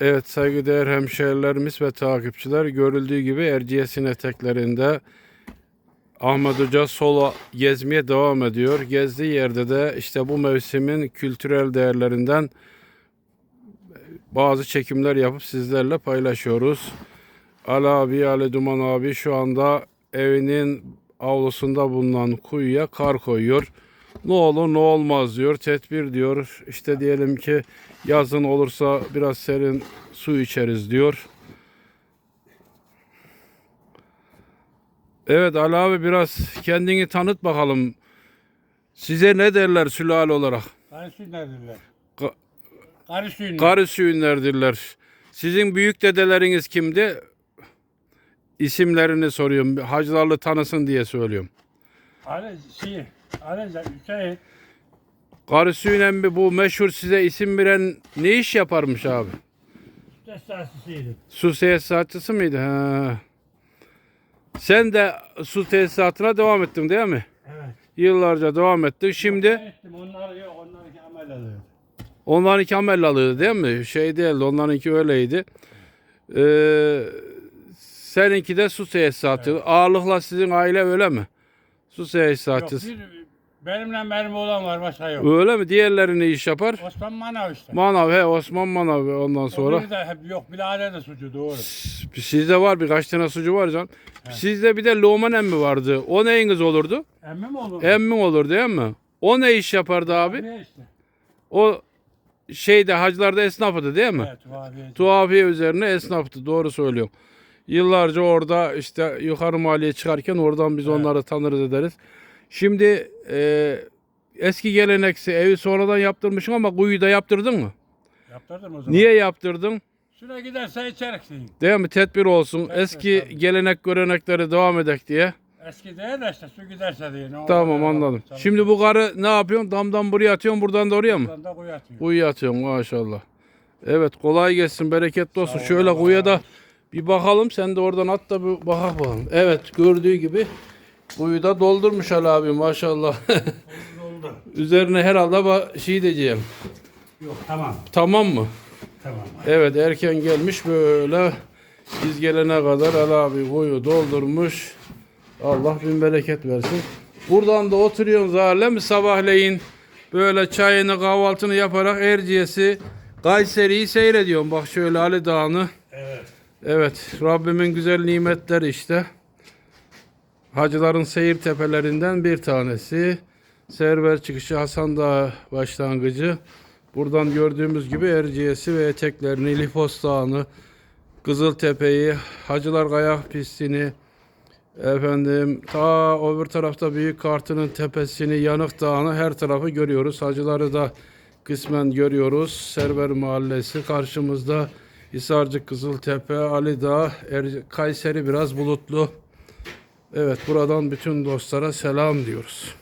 Evet saygıdeğer hemşehrilerimiz ve takipçiler görüldüğü gibi Erciyes'in eteklerinde Ahmet Hoca sola gezmeye devam ediyor. Gezdiği yerde de işte bu mevsimin kültürel değerlerinden bazı çekimler yapıp sizlerle paylaşıyoruz. Ali abi, Ali Duman abi şu anda evinin avlusunda bulunan kuyuya kar koyuyor. Ne olur ne olmaz diyor. Tedbir diyor. İşte diyelim ki yazın olursa biraz serin su içeriz diyor. Evet Ali abi biraz kendini tanıt bakalım. Size ne derler sülale olarak? Karı sünnerdirler. Ka- Karı sünner. Karı süğünlerdirler. Sizin büyük dedeleriniz kimdi? İsimlerini soruyorum. Hacılarlı tanısın diye söylüyorum. Ali şey, Ali Hüseyin. Karı süğün emmi bu meşhur size isim veren ne iş yaparmış abi? Testasisiydi. Su tesisatçısı mıydı? Ha. Sen de su tesisatına devam ettin değil mi? Evet. Yıllarca devam ettin. Şimdi ettim. Onlar yok. Onlarınki amel alıyor. onlarınki amellalıydı değil mi? Şey değildi. Onlarınki öyleydi. Ee, seninki de su tesisatı. Ağırlıkla sizin aile öyle mi? Su Yok, tesisatçısı. bir, benimle benim oğlan var. Başka yok. Öyle mi? Diğerleri ne iş yapar? Osman Manav işte. Manav he Osman Manav ondan sonra. Biri de hep yok. Bilal de suçu doğru. Sizde var birkaç tane sucu var can. Sizde bir de Loman emmi vardı. O neyiniz olurdu? Emmi mi olur? Emmi olur değil mi? O ne iş yapardı abi? Ne işte? O şeyde hacılarda esnafıydı değil mi? Evet. Vahiy. Tuhafiye üzerine esnaftı. Doğru söylüyorum. Yıllarca orada işte yukarı mahalleye çıkarken oradan biz onları tanırız ederiz. Şimdi e, eski geleneksi evi sonradan yaptırmışsın ama kuyu da yaptırdın mı? Yaptırdım o zaman. Niye yaptırdın? Şuna giderse içerik şeyin. Değil mi? Tedbir olsun. Eski tabii. gelenek görenekleri devam edek diye. Eski değil de işte su giderse diye. Ne Tamam olur, anladım. Tabii. Şimdi bu karı ne yapıyorsun? Damdan buraya atıyorsun, buradan da oraya mı? Buradan da kuyu atıyor. Kuyu atıyorsun maşallah. Evet kolay gelsin, bereketli olsun. Şöyle kuyuya da bir bakalım. Sen de oradan at da bir bakak bakalım. Evet gördüğü gibi kuyu da doldurmuş Ali abi maşallah. Oldu. Üzerine herhalde şey diyeceğim. Yok tamam. Tamam mı? Tamam. Evet erken gelmiş böyle. Biz gelene kadar Ali abi kuyu doldurmuş. Allah bin bereket versin. Buradan da oturuyorsun zaten mi sabahleyin böyle çayını kahvaltını yaparak Erciyes'i Kayseri'yi seyrediyorsun. Bak şöyle Ali Dağı'nı. Evet. Rabbimin güzel nimetleri işte. Hacıların seyir tepelerinden bir tanesi. Server çıkışı Hasan Dağı başlangıcı. Buradan gördüğümüz gibi Erciyes'i ve eteklerini, Lifos Dağı'nı, Kızıltepe'yi, Hacılar Kayak Pisti'ni, efendim ta öbür tarafta Büyük Kartı'nın tepesini, Yanık Dağı'nı her tarafı görüyoruz. Hacıları da kısmen görüyoruz. Server Mahallesi karşımızda Hisarcık Kızıltepe, Ali Dağ, Er- Kayseri biraz bulutlu. Evet buradan bütün dostlara selam diyoruz.